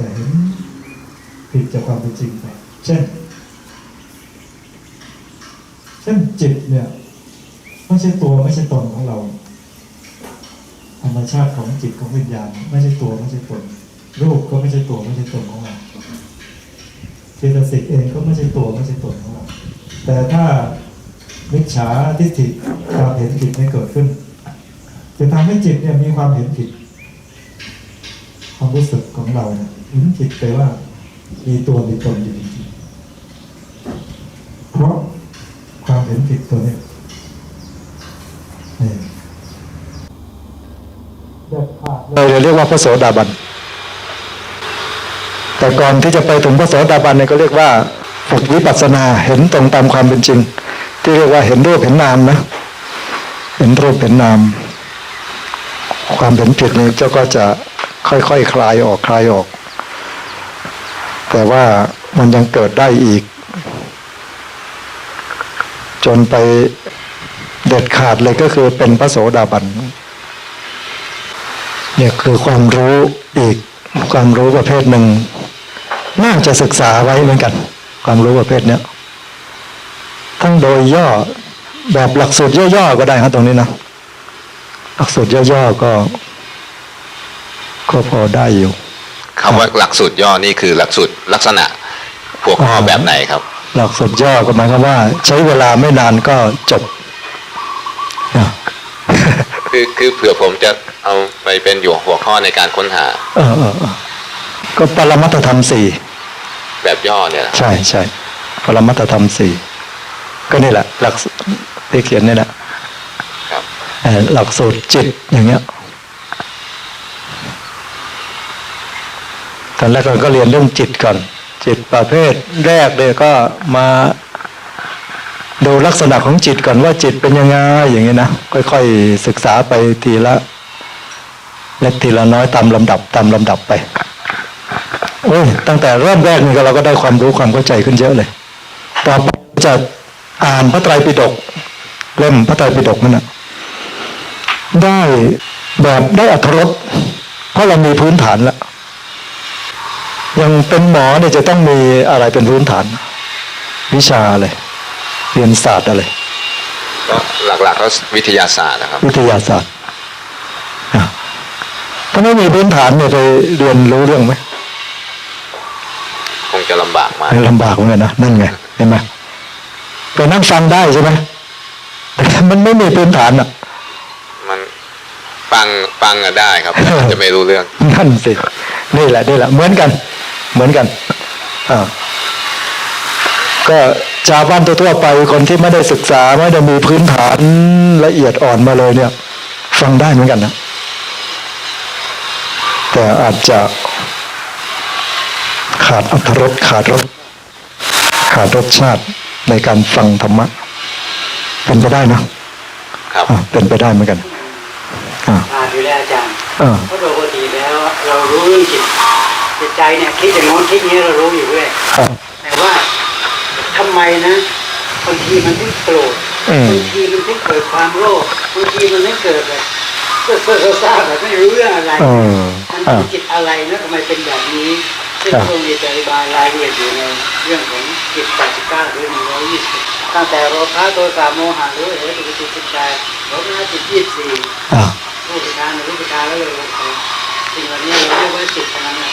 อย่เนี่ยจเห็นผิดจากความเป็นจริงไป เช่น เช่นจิตเนี่ยไม่ใช่ตัวไม่ใช่ตนของเรา ธรรมชาติของจิตของวิญญาณ ไม่ใช่ตัวไม่ใช่ตนรูปก็ไม่ใช่ตัวไม่ใช่ตนของเราเจตสิกเองก็ไม่ใช่ตัวไม่ใช่ตนของเราแต่ถ้ามิจฉาทิฏฐิความเห็นผิดไม่เกิดขึ้น จะทำให้จิตเนี่ยมีความเห็นผิด ความรู้สึกของเราเนี่ย เห็นผิดไปว่า มีตัวมีตนอยู่จริงๆเพราะความเห็นผิดตัวเนี้นี่เด็ดขาดเลยเลยเรียกว่าพระโสดาบัน แต่ก่อนที่จะไปถึงพระโสดาบันเนี่ยก็เรียกว่าฝึกวิปัสสนาเห็นตรงตามความเป็นจริง ที่เรียกว่าเห็นรูปเห็นนามนะ เห็นรูปเห็นนาม ความเห็นผิดนี่เจ้าก็จะค่อยๆคคลายออกคลายออก แต่ว่ามันยังเกิดได้อีก จนไปเด็ดขาดเลยก็คือเป็นพระโสดาบันเนี่ยคือความรู้อีกความรู้ประเภทหนึ่ง น่าจะศึกษาไว้เหมือนกัน ความรู้ประเภทเนี้ยทั้งโดยย่อแบบหลักสูตรย่อๆก็ได้ครับตรงนี้นะหลักสูตรย่อๆก็ ก็พอได้อยู่ คำว่าหลักสูตรย่อนี่คือหลักสูตรลักษณะหัวข้อแบบไหนครับ หลักสูตรย่อก็หมายความว่า ใช้เวลาไม่นานก็จบนะคือคือเผื่อผมจะเอาไปเป็นอยู่หัวข้อในการค้นหา เออเออเออก็ปรมัตถธรรมสี่แบบย่อเนี่ยนะใช่ใช่ปรมัตถธรรมสี่ก็นี่แหละ หลักสูตรที่เขียนนี่แหละครับเอ่อหลักสูตรจิตอย่างเงี้ย ตอนแรกเราก็เรียนเรื่องจิตก่อน จิตประเภทแรกเลยก็มาดูลักษณะของจิตก่อนว่าจิตเป็นยังไงอย่างเงี้นะค่อยๆศึกษาไปทีละเล็กทีละน้อยตามลำดับตามลำดับไปโอ้ยตั้งแต่เริ่มแรกนี่ก็เราก็ได้ความรู้ความเข้าใจขึ้นเยอะเลยต่อไปจะอ่านพระไตรปิฎกเล่มพระไตรปิฎกนั่นนะได้แบบได้อัธรสเพราะเรามีพื้นฐานแล้ว ยังเป็นหมอเนี่ยจะต้องมีอะไรเป็นพื้นฐาน วิชาอะไรเรียนศาสตร์อะไรก็หลักๆก็วิทยาศาสตร์นะครับ วิทยาศาสตร์อะถ้าไม่มีพื้นฐานเนี่ยไปเรียนรู้เรื่องไหมคงจะลำบากมากลำบากเหมือนกันนะนั่นไงเห็นไหมไปนั่งฟังได้ใช่ไหมแต่มันไม่มีพื้นฐานอะ มันฟังฟังอะได้ครับแต่อาจจะไม่รู้เรื่องนั่นสินี่แหละนี่แหละเหมือนกัน เหมือนกันอ่าก็ชาวบ้านทั่วๆไปคนที่ไม่ได้ศึกษาไม่ได้มีพื้นฐานละเอียดอ่อนมาเลยเนี่ย ฟังได้เหมือนกันนะ แต่อาจจะขาดอรรถรสขาดรสขาดรสชาติในการฟังธรรมะเป็นไปได้นะครับอ่าเป็นไปได้เหมือนกันอ่าอ่านอยู่แล้วอาจารย์อ่าเพราะปกติแล้ว เรารู้เรื่องจิต จิตใจเนี่ยคิดอย่างโน้นคิดอย่างนี้เรารู้อยู่ด้วยครับแต่ว่าทำไมนะบางทีมันถึงโกรธอืมบางทีมันถึงเกิดความโลภบางทีมันถึงเกิดแบบเซ่อเซ่อซ่าแบบไม่รู้เรื่องอะไรเออมันอ่าเป็นจิตอะไรนะทำไมเป็นแบบนี้ซึ่งครับพระองค์จะอธิบายรายละเอียดอยู่ในเรื่องของจิต89หรือ120ตั้งแต่โลภะโทสะโมหะหรือเหตุปัจจุจิตใจลบหน้าจิต24อ่ารูปฌานรูปฌานแล้วเลยสิ่งเหล่านี้เราเรียกว่าจิตทั้งนั้นนะ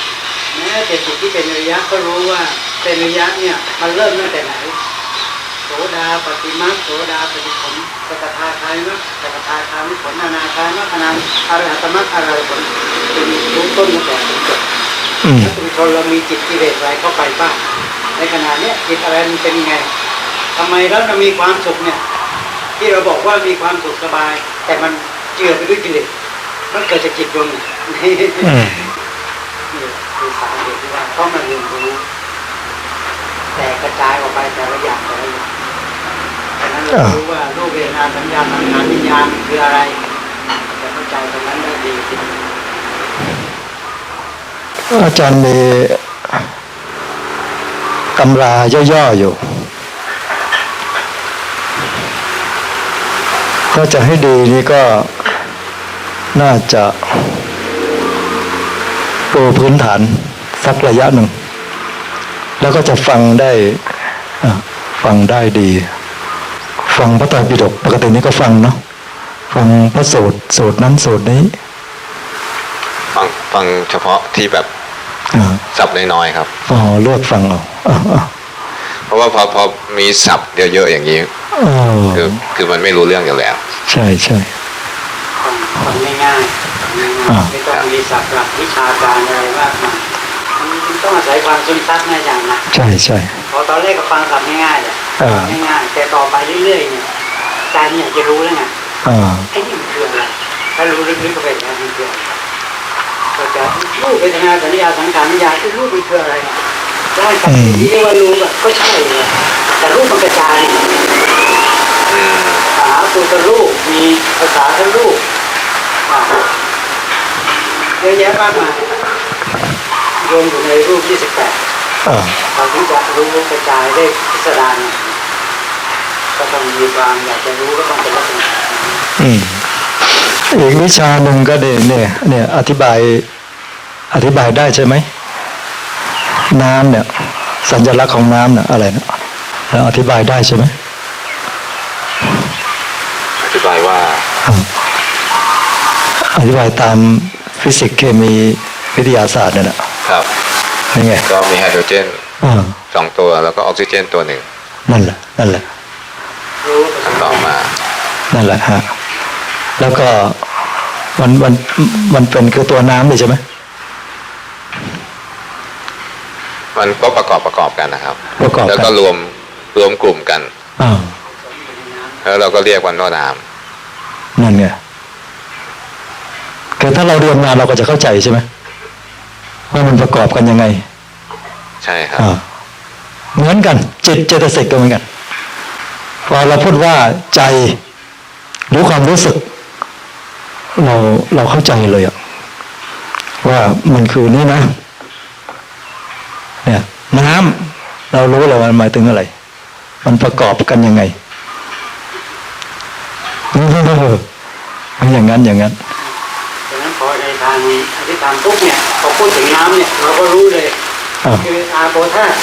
แม้แต่จิตที่เป็นอริยะก็รู้ว่าเป็นอริยะเนี่ยมันเริ่มตั้งแต่ไหนโสดาปฏิมาโสดาปฏิผลสกทาคายมรรคสกทาคามิผลอนาคามรรคอนาอรหัตมรรคอรหัตผลเป็นรู้ต้นตั้งแต่ถึงจบถ้าเป็นคนเรามีจิตกิเลสอะไรเข้าไปบ้างในขณะเนี้ยจิตอะไรมันเป็นยังไงทำไมแล้วเรามีความสุขเนี่ย ที่เราบอกว่ามีความสุขสบาย แต่มันเจือไปด้วยกิเลสมันเกิดจากจิตดวงนี้อืมนี่ คือสาเหตุที่ว่าต้องมาเรียนรู้แต่กระจายออกไปแต่ละอย่างแต่ละอย่างดังนั้นเรารู้ว่ารูปเวทนาสัญญาสังขารวิญญาณคืออะไรจะเข้าใจตรงนั้นได้ดีอาจารย์มีตำราย่อๆอยู่ ก็จะให้ดีนี่ก็น่าจะ ปูพื้นฐานสักระยะหนึ่ง แล้วก็จะฟังได้อะฟังได้ดี ฟังพระไตรปิฎกปกตินี้ก็ฟังเนาะฟังพระสูตรสูตรนั้นสูตรนี้ ฟังฟังเฉพาะที่แบบอ่าศัพท์น้อยๆครับอ๋อเลือกฟังเอาอ่าอ่าเพราะว่าพอพอมีศัพท์เยอะๆอย่างนี้เออคือคือมันไม่รู้เรื่องอยู่แล้ว ใช่ใช่ฟังฟังง่ายๆง่ายอ่าๆ ไม่ต้องมีศัพท์หลักวิชาการอะไรมากมายมันต้องอาศัยความซึมซับนะอย่างนะใช่ใช่พอตอนแรกก็ฟังศัพท์ง่ายๆเลยอ่าง่ายๆแต่ต่อไปเรื่อยๆเนี่ยใจเนี่ยจะรู้แล้วไงอ่าไอ้นี่มันคืออะไรถ้ารู้ลึกๆเข้าไปแล้วมันคืออะไรก็จะรูปเวทนาสัญญาสังขารวิญญาณที่รูปมันคืออะไรเนี่ยได้กับที่เรียกว่ารู้แบบก็ใช่เลยแต่รูปมันกระจายอืมภาษาพุทธรูปมีภาษาทางรูปอ่า เยอะแยะมากมายรวมอยู่ในรูป 28อ่าเราถึงจะรู้กระจายได้พิสดารเนี่ยก็ต้องมีความอยากจะรู้ก็ต้องเป็นลักษณะอืมอีกวิชาหนึ่งก็เนี่ยเนี่ยเนี่ยอธิบายอธิบายได้ใช่ไหมน้ำเนี่ย สัญลักษณ์ของน้ำเนี่ยอะไรนะเราอธิบายได้ใช่ไหมอธิบายว่าอ่าอธิบายตาม ฟิสิกส์เคมีวิทยาศาสตร์เนี่ยนะครับนี่ไงก็มีไฮโดรเจนอ่าสองตัวแล้วก็ออกซิเจนตัวหนึ่งนั่นแหละนั่นแหละรู้ภาษาต่อมา นั่นแหละฮะแล้วก็มันมันมันเป็นคือตัวน้ำเลยใช่ไหมมันก็ประกอบประกอบกันนะครับประกอบกันแล้วก็รวมรวมกลุ่มกันอ่าแล้วเราก็เรียกวันว่าน้นั่นไง คือถ้าเราเรียนมาเราก็จะเข้าใจใช่ไหมว่ามันประกอบกันยังไงำใช่ครับอ่าเหมือนกัน จิตเจตสิกก็เหมือนกันพอเราพูดว่าใจหรือความรู้สึก เราเราเข้าใจเลยอะว่ามันคือนี่นะ เนี่ย น้ำเรารู้เลยว่ามันหมายถึงอะไร มันประกอบกันยังไงเออมันอย่างนั้นอย่างนั้นดังนั้นพอใน ทางอธิษฐานปุ๊บเนี่ยพอพูดถึงน้ำเนี่ยเราก็รู้เลยอ่าคืออาโปธาตุ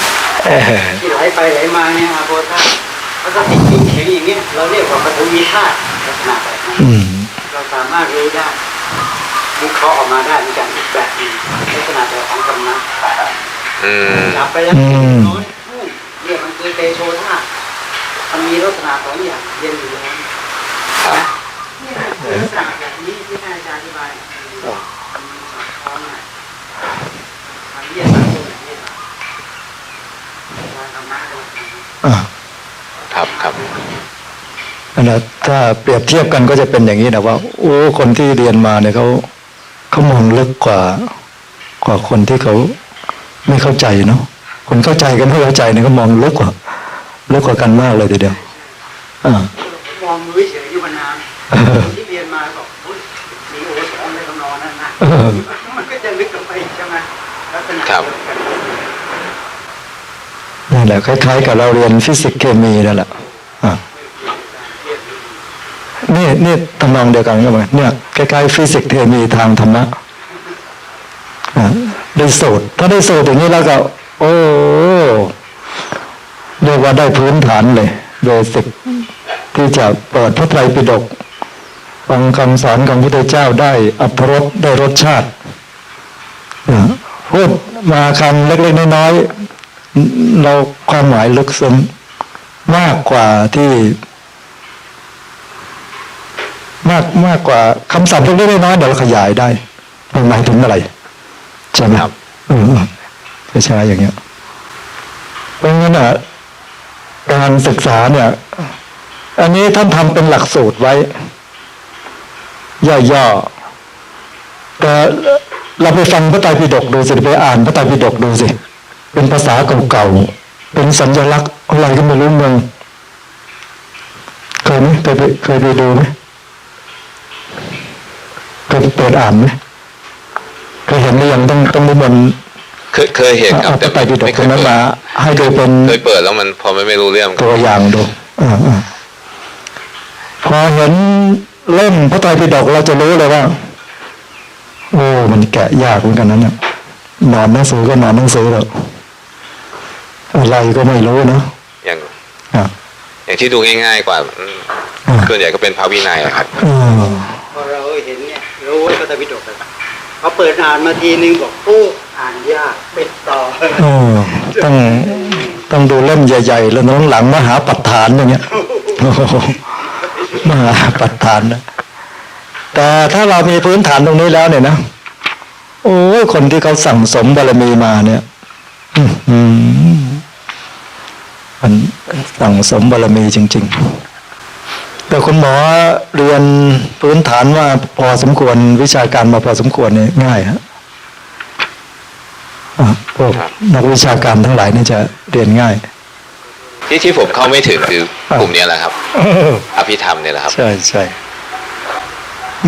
เออที่ไหลไปไหลมาเนี่ยอาโปธาตุแล้วก็ติดติดแข็งอย่างเงี้ยเราเรียกว่าปฐวีธาตุลักษณะแบบนั้นอืมเราสามารถรู้ได้วิเคราะห์ออกมาได้เหมือนกันอีกแบบหนึงลักษณะแบบของธรรมะอืมจับไปแล้วน้อยพูดเรียกมันคือเตโชธาตุมันมีลักษณะสองอย่างเย็นอยู่แล้วครับนี่คือลักษณะ ครับครับนั่นแหละถ้าเปรียบเทียบกันก็จะเป็นอย่างนี้นะว่าโอ้คนที่เรียนมาเนี่ยเขาเขามองลึกกว่ากว่าคนที่เขาไม่เข้าใจเนาะคนเข้าใจกันไม่เข้าใจเนี่ยก็มองลึกกว่าลึกกว่ากันมากเลยทีเดียวอ่ามองมือเฉยอยู่บนน้ำคนที่เรียนมาบอกอุ๊ยมีโอสองในตำนองนั่นนะเออมันก็จะลึกลงไปอีกใช่ไหมลักษณะครับเดียวกัน นั่นแหละคล้ายๆกับเราเรียนฟิสิกส์เคมีนั่นแหละอ่านี่นี่ทำนองเดียวกันก็เหมือนเนี่ยคล้ายๆฟิสิกส์เคมีทางธรรมะอ่าได้สูตรถ้าได้สูตรอย่างนี้แล้วก็ โอ้เรียกว่าได้พื้นฐานเลยเบสิกที่จะเปิดพระไตรปิฎกฟังคำสอนของพระพุทธเจ้าได้อัตรสได้รสชาติอ่าพูดมาคำเล็กๆน้อย เราความหมายลึกซึ้งมากกว่าที่ มากมากกว่าคำศัพท์เล็กๆน้อยๆเดี๋ยวเราขยายได้มันหมายถึงอะไรใช่ไหมครับเออจะใช้อย่างเงี้ยเพราะงั้นอะการศึกษาเนี่ย อันนี้ท่านทำเป็นหลักสูตรไว้ ย่อๆแต่เราไปฟังพระไตรปิฎกดูสิไปอ่านพระไตรปิฎกดูสิ เป็นภาษาเก่าๆ เป็นสัญลักษณ์อะไรก็ไม่รู้เมืองเคยไหมเคยไปเคยไปดูไหมเคยไปเปิดอ่านไหมเคยเห็นหรือยังต้องต้องนิมนต์เคยเคยเห็นครับเอาแต่ไปปิฎกไม่ตเครงยนั้นเปิดมา ให้ดูเป็นเคยเปิดแล้วมันพอมันไม่รู้เรื่องตัวอย่างดูอ่าอ่าพอเห็นเล่มพระไตรปิฎกเราจะรู้เลยว่าโอ้มันแกะยากเหมือนกันนั้นเนี่ยนอนหนังสือก็นอนหนังสือแล้ว อะไรก็ไม่รู้เนอะอย่างอ่าอย่างที่ดูง่าย ๆ กว่าอืมอ่าส่วนใหญ่ก็เป็นพระวินัยอะครับอ่าพอเราเห็นเนี่ยรู้ว่าพระไตรปิฎกอะเขาเปิดอ่านมาทีนึงบอกโอ้อ่านยากเป็นต่อเออต้องต้องดูเล่มใหญ่ ๆ แล้วน้องหลังมหาปัฏฐานอย่างเงี้ยโอ้โหมหาปัฏฐานนะแต่ถ้าเรามีพื้นฐานตรงนี้แล้วเนี่ยนะโอ้ยคนที่เขาสั่งสมบารมีมาเนี่ย อื้อหือ มันสั่งสมบารมีจริง ๆ แต่คุณหมอเรียนพื้นฐานว่าพอสมควรวิชาการมาพอสมควรเนี่ยง่ายฮะอะพวกครับนักวิชาการทั้งหลายนี่จะเรียนง่าย ที่ที่ผมเข้าไม่ถึงคือกลุ่มเนี้ยแหละครับอภิธรรมเนี่ยแหละครับ ใช่ใช่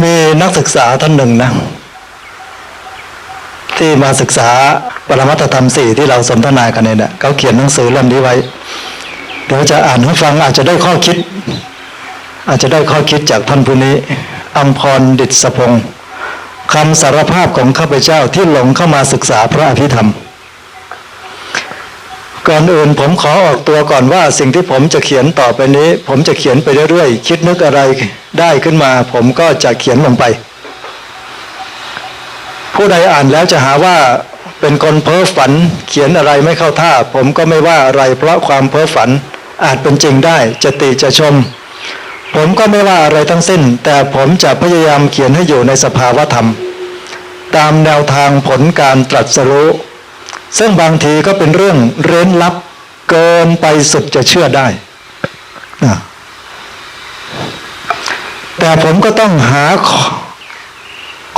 มีนักศึกษาท่านหนึ่งนะ ที่มาศึกษาปรมัตธรรมสี่ที่เราสนทนากันเนี่ยเขาเขียนหนังสือเล่มนี้ไว้ เดี๋ยวจะอ่านให้ฟังอาจจะได้ข้อคิด อาจจะได้ข้อคิดจากท่านผู้นี้อัมพรดิษพงศ์คำสารภาพของข้าพเจ้าที่หลงเข้ามาศึกษาพระอภิธรรม ก่อนอื่นผมขอออกตัวก่อนว่าสิ่งที่ผมจะเขียนต่อไปนี้ ผมจะเขียนไปเรื่อยๆ คิดนึกอะไรได้ขึ้นมา ผมก็จะเขียนลงไป ผู้ใดอ่านแล้วจะหาว่าเป็นคนเพ้อฝัน เขียนอะไรไม่เข้าท่า ผมก็ไม่ว่าอะไรเพราะความเพ้อฝันอาจเป็นจริงได้จะติจะชม ผมก็ไม่ว่าอะไรทั้งสิ้น แต่ผมจะพยายามเขียนให้อยู่ในสภาวธรรม ตามแนวทางผลการตรัสรู้ซึ่งบางทีก็เป็นเรื่องเร้นลับเกินไปสุดจะเชื่อได้อะแต่ผมก็ต้องหา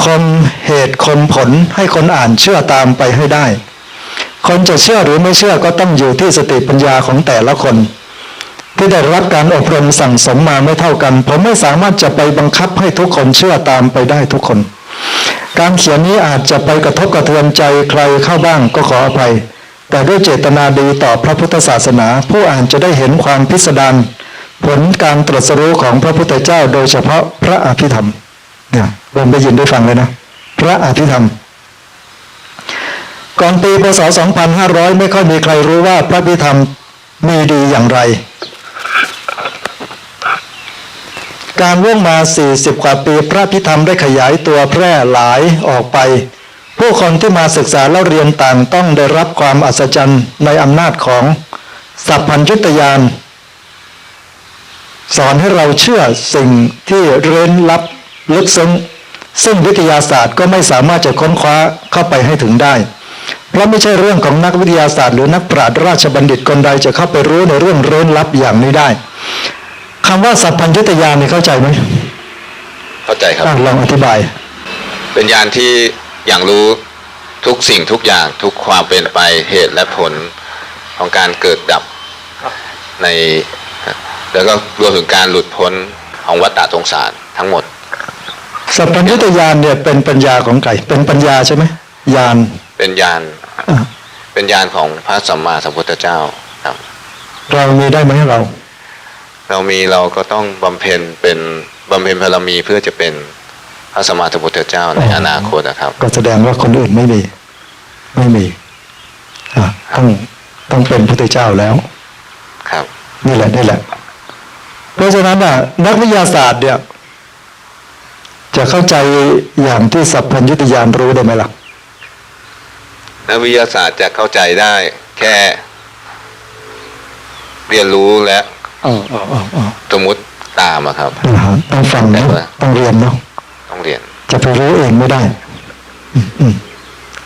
คมเหตุคมผลให้คนอ่านเชื่อตามไปให้ได้ คนจะเชื่อหรือไม่เชื่อก็ต้องอยู่ที่สติปัญญาของแต่ละคน ที่ได้รับการอบรมสั่งสมมาไม่เท่ากัน ผมไม่สามารถจะไปบังคับให้ทุกคนเชื่อตามไปได้ทุกคน การเขียนนี้อาจจะไปกระทบกระเทือนใจใครเข้าบ้างก็ขออภัย แต่ด้วยเจตนาดีต่อพระพุทธศาสนา ผู้อ่านจะได้เห็นความพิสดารผลการตรัสรู้ของพระพุทธเจ้าโดยเฉพาะพระอภิธรรม เนี่ยผมได้ยินได้ฟังเลยนะ พระอภิธรรม ก่อนปีพศ 2500 ไม่ค่อยมีใครรู้ว่าพระอภิธรรมมีดีอย่างไร การล่วงมา 40 กว่าปีพระพิธรรมได้ขยายตัวแพร่หลายออกไป ผู้คนที่มาศึกษาแล้วเรียนต่างต้องได้รับความอัศจรรย์ในอำนาจของสัพพัญญุตยานสอนให้เราเชื่อสิ่งที่เร้นลับ ลึกซึ้งซึ่งวิทยาศาสตร์ก็ไม่สามารถจะค้นคว้าเข้าไปให้ถึงได้ เพราะไม่ใช่เรื่องของนักวิทยาศาสตร์หรือนักปราชญ์ราชบัณฑิตคนใดจะเข้าไปรู้ในเรื่องเร้นลับอย่างนี้ได้คำว่าสัพพัญญุตยานนี่เข้าใจไหมเข้าใจครับอะลองอธิบาย เป็นยานที่อย่างรู้ทุกสิ่งทุกอย่างทุกความเป็นไปเหตุและผลของการเกิดดับใน แล้วก็รวมถึงการหลุดพ้นของวัฏฏะสงสารทั้งหมด สัพพัญญุตยานเนี่ยเป็นปัญญาของใครเป็นปัญญาใช่ไหมยานเป็นยานอะเป็นยานของพระสัมมาสัมพุทธเจ้าครับ เรามีได้ไหมเรา เรามีเราก็ต้องบำเพ็ญเป็นบำเพ็ญบารมีเพื่อจะเป็นพระสัมมาสัมพุทธเจ้าในอ๋อออนาคตนะครับ ก็แสดงว่าคนอื่นไม่มี ไม่มีอะต้องต้องเป็นพระเจ้าแล้ว ครับ นี่แหละนี่แหละ เพราะฉะนั้นอะนักวิทยาศาสตร์เนี่ย จะเข้าใจอย่างที่สัพพัญญุตยานรู้ได้ไหมล่ะนักวิทยาศาสตร์จะเข้าใจได้ แค่ เรียนรู้และอ๋ออ๋ออ๋ออ๋อสมมติตามอะครับนะฮะต้องฟังเนอะต้องเรียนเนาะต้องเรียน จะไปรู้เองไม่ได้อืมอืม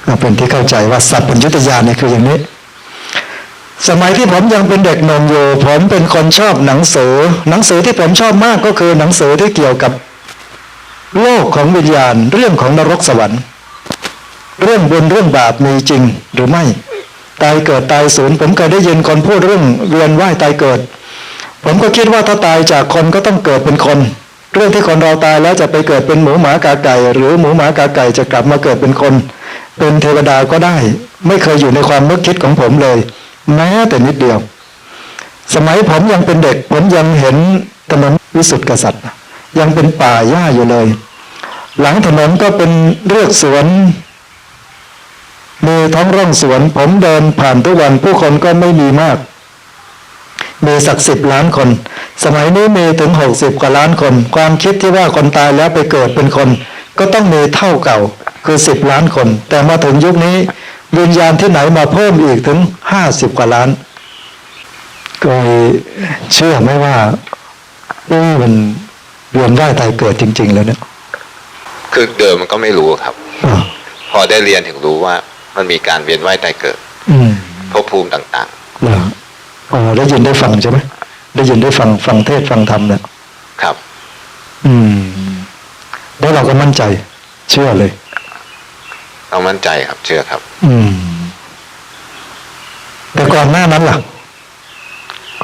เอาเป็นที่เข้าใจว่าสัพพัญญุตยานเนี่ยคืออย่างนี้ สมัยที่ผมยังเป็นเด็กหนุ่มอยู่ผมเป็นคนชอบหนังสือ หนังสือที่ผมชอบมากก็คือหนังสือที่เกี่ยวกับ โลกของวิญญาณ เรื่องของนรกสวรรค์ เรื่องบุญเรื่องบาปมีจริงหรือไม่ตายเกิดตายสูญผมเคยได้ยินคนพูดเรื่องเวียนว่ายตายเกิด ผมก็คิดว่าถ้าตายจากคนก็ต้องเกิดเป็นคน เรื่องที่คนเราตายแล้วจะไปเกิดเป็นหมูหมากาไก่ หรือหมูหมากาไก่จะกลับมาเกิดเป็นคน เป็นเทวดาก็ได้ ไม่เคยอยู่ในความนึกคิดของผมเลย แม้แต่นิดเดียว สมัยผมยังเป็นเด็ก ผมยังเห็นถนนวิสุทธิกษัตริย์ ยังเป็นป่าหญ้าอยู่เลย หลังถนนก็เป็นเรือกสวนมีท้องร่องสวน ผมเดินผ่านทุกวันผู้คนก็ไม่มีมาก มีสักสิบล้านคน สมัยนี้มีถึงหกสิบกว่าล้านคน ความคิดที่ว่าคนตายแล้วไปเกิดเป็นคน ก็ต้องมีเท่าเก่า คือสิบล้านคน แต่มาถึงยุคนี้วิญญาณที่ไหนมาเพิ่มอีกถึงห้าสิบกว่าล้านก็เชื่อไหมว่าเอ้มัน เวียนว่ายตายเกิดจริง ๆ แล้วเนี่ย คือเดิมมันก็ไม่รู้ครับอ่าพอได้เรียนถึงรู้ว่า มันมีการเวียนว่ายตายเกิด อืมภพภูมิต่างเหรออ๋อได้ยินได้ฟังใช่ไหมได้ยินได้ฟังฟังเทศฟังธรรมเนี่ยๆครับ อืม แล้วเราก็มั่นใจ เชื่อเลย เรามั่นใจครับ เชื่อครับ อืม แต่ก่อนหน้านั้นล่ะ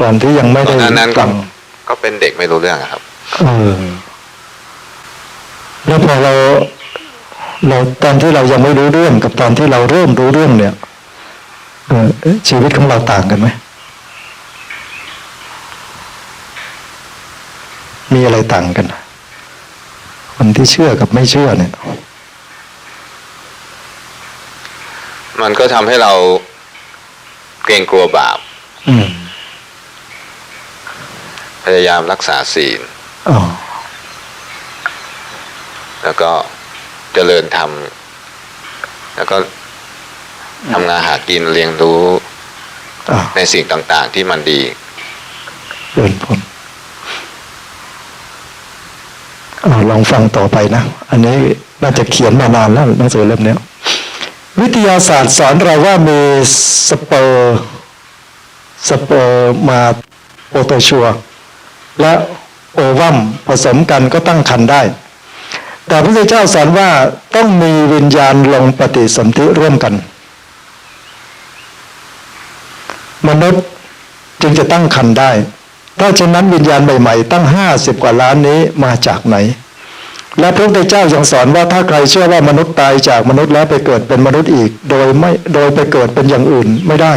ก่อนที่ยังไม่ตได้อนนั้นนั้นก็ฟังก็เป็นเด็กไม่รู้เรื่องอะครับ เออแล้วพอเรา เราตอนที่เรายังไม่รู้เรื่องกับตอนที่เราเริ่มรู้เรื่องเนี่ยเออเอ๊ะชีวิตของเราต่างกันไหมมีอะไรต่างกัน คนที่เชื่อกับไม่เชื่อเนี่ย มันก็ทำให้เราเกรงกลัวบาปอืมพยายามรักษาศีลอ๋อ แล้วก็เจริญธรรม แล้วก็ทำงานหากินเรียนรู้อ๋อในสิ่งต่าง ๆ ที่มันดีเดินผลอาลองฟังต่อไปนะ อันนี้น่าจะเขียนมานานแล้วหนังสือเล่มเนี้ยวิทยาศาสตร์สอนเราว่ามีสเปอร์สเปอร์มาโปรโตชัวและ โอวัมผสมกันก็ตั้งครรภ์ได้ แต่พระพุทธเจ้าสอนว่าต้องมีวิญญาณลงปฏิสนธิร่วมกัน มนุษย์จึงจะตั้งครรภ์ได้ ถ้าเช่นนั้นวิญญาณใหม่ๆ ตั้งห้าสิบกว่าล้านนี้มาจากไหน และพระพุทธเจ้ายังสอนว่าถ้าใครเชื่อว่ามนุษย์ตายจากมนุษย์แล้วไปเกิดเป็นมนุษย์อีก โดยไม่โดยไปเกิดเป็นอย่างอื่นไม่ได้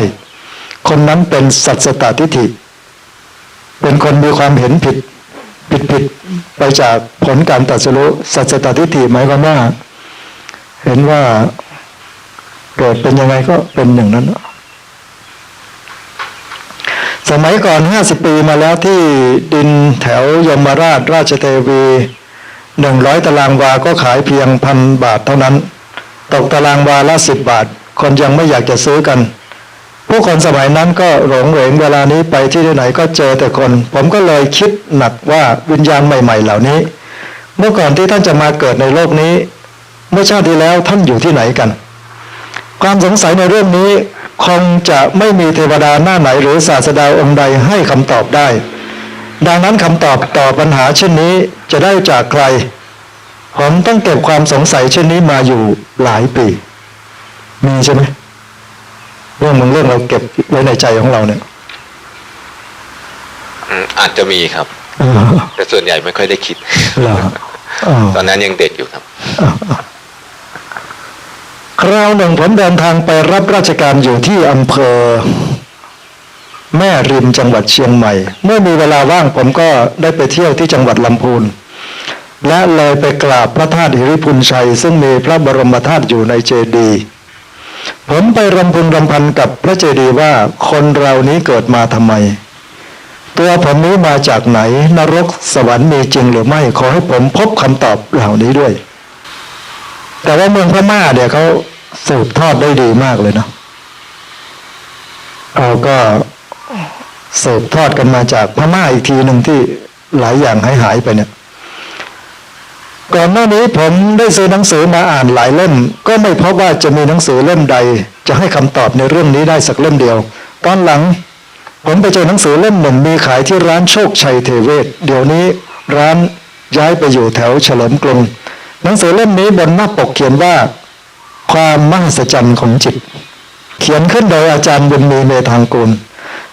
คนนั้นเป็นสัตสตทิฏฐิ เป็นคนมีความเห็นผิด ผิดผิดไปจากผลการตรัสรู้สัตสตทิฏฐิหมายความว่า เห็นว่าเกิดเป็นยังไงก็เป็นอย่างนั้น สมัยก่อนห้าสิบปีมาแล้วที่ดินแถวยมราชราชเทวีหนึ่งร้อยตารางวาก็ขายเพียงพันบาทเท่านั้น ตกตารางวาละสิบบาท คนยังไม่อยากจะซื้อกัน ผู้คนสมัยนั้นก็หลงเหลงเวลานี้ไปที่ไหนก็เจอแต่คน ผมก็เลยคิดหนักว่าวิญญาณใหม่ ๆ เหล่านี้ เมื่อก่อนที่ท่านจะมาเกิดในโลกนี้ เมื่อชาติที่แล้วท่านอยู่ที่ไหนกัน ความสงสัยในเรื่องนี้คงจะไม่มีเทวดาหน้าไหนหรือศาสดาองค์ใดให้คำตอบได้ ดังนั้นคำตอบต่อปัญหาเช่นนี้จะได้จากใคร ผมต้องเก็บความสงสัยเช่นนี้มาอยู่หลายปี มีใช่ไหม เรื่องบางเรื่องเราเก็บไว้ในใจของเราเนี่ยอืมอาจจะมีครับเออแต่ส่วนใหญ่ไม่ค่อยได้คิดเหรออ๋อตอนนั้นยังเด็กอยู่ครับคราวหนึ่งผมเดินทางไปรับราชการอยู่ที่อำเภอ แม่ริมจังหวัดเชียงใหม่ เมื่อมีเวลาว่างผมก็ได้ไปเที่ยวที่จังหวัดลำพูนและเลยไปกราบพระธาตุหิริพุนชัย ซึ่งมีพระบรมธาตุอยู่ในเจดีย์ ผมไปรำพึงรำพันกับพระเจดีย์ว่าคนเรานี้เกิดมาทำไม ตัวผมนี้มาจากไหน นรกสวรรค์มีจริงหรือไม่ขอให้ผมพบคำตอบเหล่านี้ด้วย แต่ว่าเมืองพม่าเนี่ยเขาสืบทอดได้ดีมากเลยเนาะเราก็สืบทอดกันมาจากพม่าอีกทีหนึ่งที่หลายอย่างหายหายไปเนี่ย ก่อนหน้านี้ผมได้ซื้อหนังสือมาอ่านหลายเล่ม ก็ไม่พบว่าจะมีหนังสือเล่มใด จะให้คำตอบในเรื่องนี้ได้สักเล่มเดียว ตอนหลัง ผมไปเจอหนังสือเล่มหนึ่งมีขายที่ร้านโชคชัยเทเวศ เดี๋ยวนี้ร้านย้ายไปอยู่แถวเฉลิมกรุง หนังสือเล่มนี้บนหน้าปกเขียนว่า ความมหัศจรรย์ของจิต เขียนขึ้นโดยอาจารย์บุญมีเมธางกูล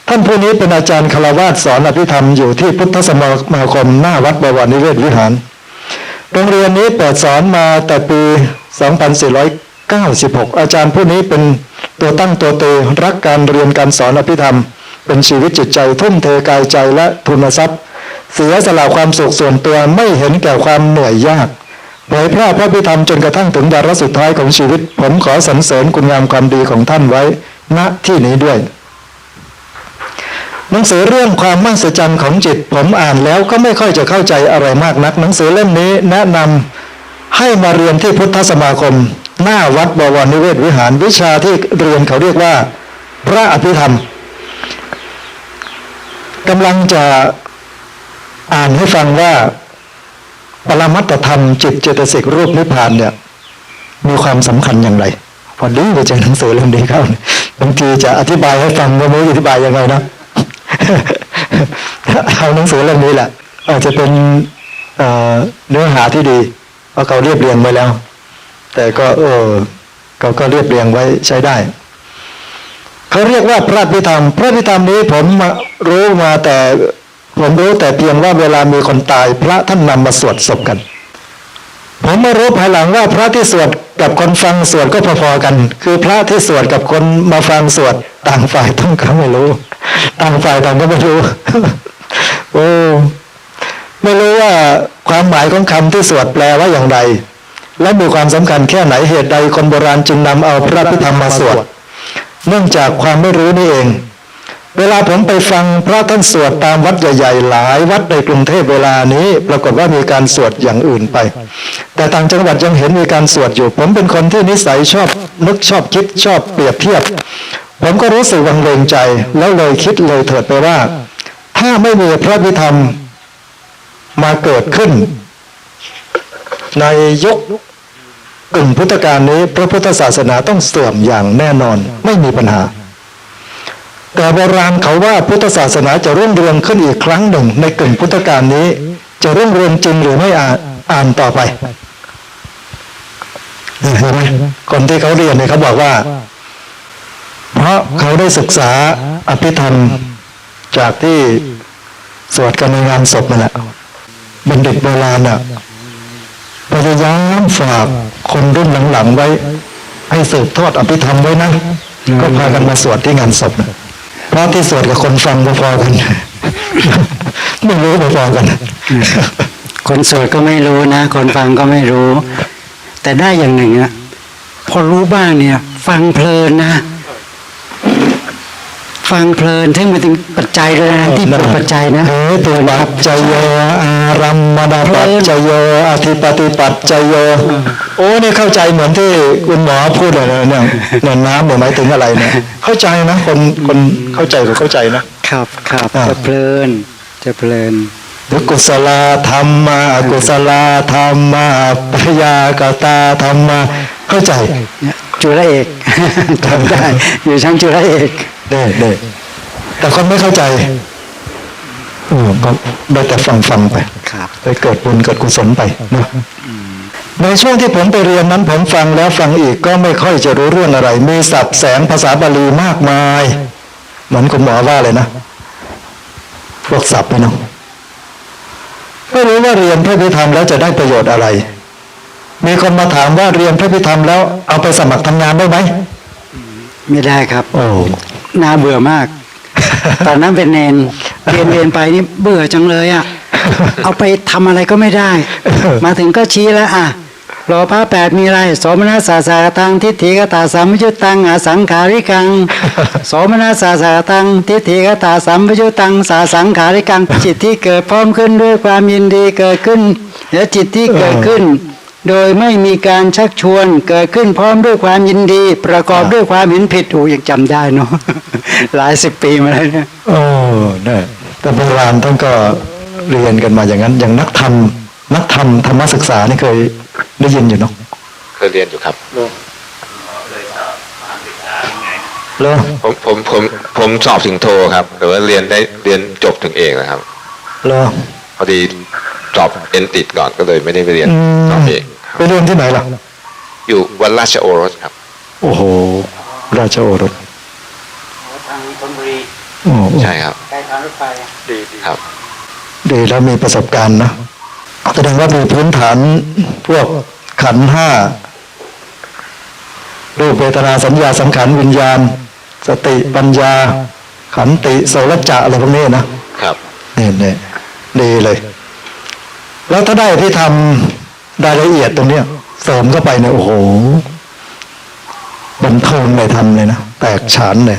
ท่านผู้นี้เป็นอาจารย์คารวาสสอนอภิธรรมอยู่ที่พุทธสมาคมหน้าวัดบวรนิเวศวิหาร โรงเรียนนี้เปิดสอนมาแต่ปี 2496 อาจารย์ผู้นี้เป็นตัวตั้งตัวเตรักการเรียนการสอนอภิธรรม เป็นชีวิตจิตใจทุ่มเทกายใจและทุนทรัพย์ เสียสละความสุขส่วนตัวไม่เห็นแก่ความเหนื่อยยากเผยแพร่พระพิธรรมจนกระทั่งถึงวาระสุดท้ายของชีวิต ผมขอสรรเสริญคุณงามความดีของท่านไว้ณที่นี้ด้วย หนังสือเรื่องความมหัศจรรย์ของจิต ผมอ่านแล้วก็ไม่ค่อยจะเข้าใจอะไรมากนัก หนังสือเล่มนี้แนะนำให้มาเรียนที่พุทธสมาคม หน้าวัดบวรนิเวศวิหารวิชาที่เรียนเขาเรียกว่า พระอภิธรรมกำลังจะอ่านให้ฟังว่าปรมัตธรรมจิตเจตสิกรูปนิพพานเนี่ย มีความสำคัญอย่างไร พอดีไปเจอหนังสือเล่มนี้เข้าบางทีจะอธิบายให้ฟังก็ไม่รู้จะอธิบายยังไงนะ เอาหนังสือเล่มนี้แหละอาจจะเป็นเนื้อหาที่ดีเพราะเขาเรียบเรียงไว้แล้ว แต่ก็เออเขาก็เรียบเรียงไว้ใช้ได้เขาเรียกว่าพระพิธรรม พระพิธรรมนี้ผมมารู้มาแต่ ผมรู้แต่เพียงว่าเวลามีคนตาย พระท่านนำมาสวดศพกัน ผมมารู้ภายหลังว่าพระที่สวด กับคนฟังสวดก็พอๆกัน คือพระที่สวดกับคนมาฟังสวดต่างฝ่ายต้องก็ไม่รู้ ต่างฝ่ายต่างก็ไม่รู้โอ้ไม่รู้ว่าความหมายของคำที่สวดแปลว่าอย่างไร และมีความสำคัญแค่ไหนเหตุใดคนโบราณจึงนำเอาพระพิธรรมมาสวด เนื่องจากความไม่รู้นี่เอง เวลาผมไปฟังพระท่านสวดตามวัดใหญ่ๆหลายวัดในกรุงเทพเวลานี้ ปรากฏว่ามีการสวดอย่างอื่นไป แต่ต่างจังหวัดยังเห็นมีการสวดอยู่ ผมเป็นคนที่นิสัยชอบนึกชอบคิดชอบเปรียบเทียบ ผมก็รู้สึกวังเวงใจ แล้วเลยคิดเลยเถิดไปว่า ถ้าไม่มีพระพิธรรมมาเกิดขึ้น ในยุคกึ่งพุทธกาลนี้ พระพุทธศาสนาต้องเสื่อมอย่างแน่นอนไม่มีปัญหา แต่โบราณเขาว่าพุทธศาสนาจะรุ่งเรืองขึ้นอีกครั้งหนึ่ง ในกึ่งพุทธกาลนี้ จะรุ่งเรืองจริงหรือไม่อ่านอ่านต่อไปเห็นไหมคนที่เขาเรียนเนี่ยเขาบอกว่า เพราะเขาได้ศึกษาอภิธรรมจากที่สวดกันในงานศพนั่นแหละบัณฑิตโบราณอะพยายามฝากคนรุ่นหลังๆไว้ ให้สืบทอดอภิธรรมไว้นะก็พากันมาสวดที่งานศพนะ ราะที่สวดกับคนฟังพอๆกันไม่รู้พอๆกัน คนสวดก็ไม่รู้นะ คนฟังก็ไม่รู้ แต่ได้อย่างหนึ่งอะพอรู้บ้างเนี่ย ฟังเพลินนะ ฟังเพลินถึงมาถึงปัจจัยเลยนะที่เป็นปัจจัยนะเหตุปัจจโยอารัมมณปัจจโยอธิปติปัจจโยโอ้เนี่ยเข้าใจเหมือนที่คุณหมอพูดเลยเนี่ยเนี่ยน้ำเนี่ยหมายถึงอะไรเนี่ยเข้าใจนะคนคนเข้าใจก็เข้าใจนะครับครับจะเพลินจะเพลินหรือกุศลธรรมมากุศลธรรมมาปยากตาธรรมมาเข้าใจจุลเอกทำได้อยู่ชั้นจุลเอก เด้เด้แต่คนไม่เข้าใจเออก็ได้แต่ฟังฟังไปครับไปเกิดบุญเกิดกุศลไปนะในช่วงที่ผมไปเรียนนั้นผมฟังแล้วฟังอีกก็ไม่ค่อยจะรู้เรื่องอะไร มีศัพท์แสงภาษาบาลีมากมาย เหมือนคุณหมอว่าเลยนะพวกศัพท์ไปเนาะไม่รู้ว่าเรียนพระพิธรรมแล้วจะได้ประโยชน์อะไร มีคนมาถามว่าเรียนพระพิธรรมแล้วเอาไปสมัครทำงานได้ไหมไม่ได้ครับ โอ้ น่าเบื่อมาก ตอนนั้นเป็นเนนเรียนเรียนไปนี่เบื่อจังเลยอะ เอาไปทำอะไรก็ไม่ได้ มาถึงก็ชี้แล้วอะรอพระแปดมีอะไรโสมนัสสาสาตังทิฏฐิกตาสัมยุตตังอาสังขาริกังโสมนัสสาสาตังทิฏฐิกตาสัมยุตตังสาสังขาริกังจิตที่เกิดพร้อมขึ้นด้วยความยินดีเกิดขึ้นและจิตที่เกิดขึ้น โดยไม่มีการชักชวนเกิดขึ้นพร้อมด้วยความยินดี ประกอบด้วยความเห็นผิดโอ้ยังจำได้เนาะหลายสิบปีมาแล้วเนี่ยโอ้เนี่ยแต่โบราณท่านก็เรียนกันมาอย่างนั้น อย่างนักธรรมนักธรรมธรรมศึกษานี่เคยได้ยินอยู่เนาะเคยเรียนอยู่ครับเหรอผมผมผมผมสอบถึงโทครับ แต่ว่าเรียนได้เรียนจบถึงเอกนะครับเหรอพอดี สอบเอ็นติดก่อนก็เลยไม่ได้ไปเรียนอืมสอบเอกไปเรียนที่ไหนล่ะ อยู่วัดราชโอรสครับ โอ้โห ราชโอรสทางธนบุรีโอ้โหใช่ครับใกล้ทางรถไฟครับ ดีแล้วมีประสบการณ์นะแสดงว่ามีพื้นฐานพวกขันธ์ห้ารูปเวทนาสัญญาสังขารวิญญาณ สติปัญญา ขันติโสรจะอะไรพวกนี้นะครับนี่นี่ดีเลย แล้วถ้าได้ที่ทำรายละเอียดตรงเนี้ยเสริมเข้าไปเนี่ยโอ้โหบันเทิงเลยทำเลยนะ แตกฉานเลย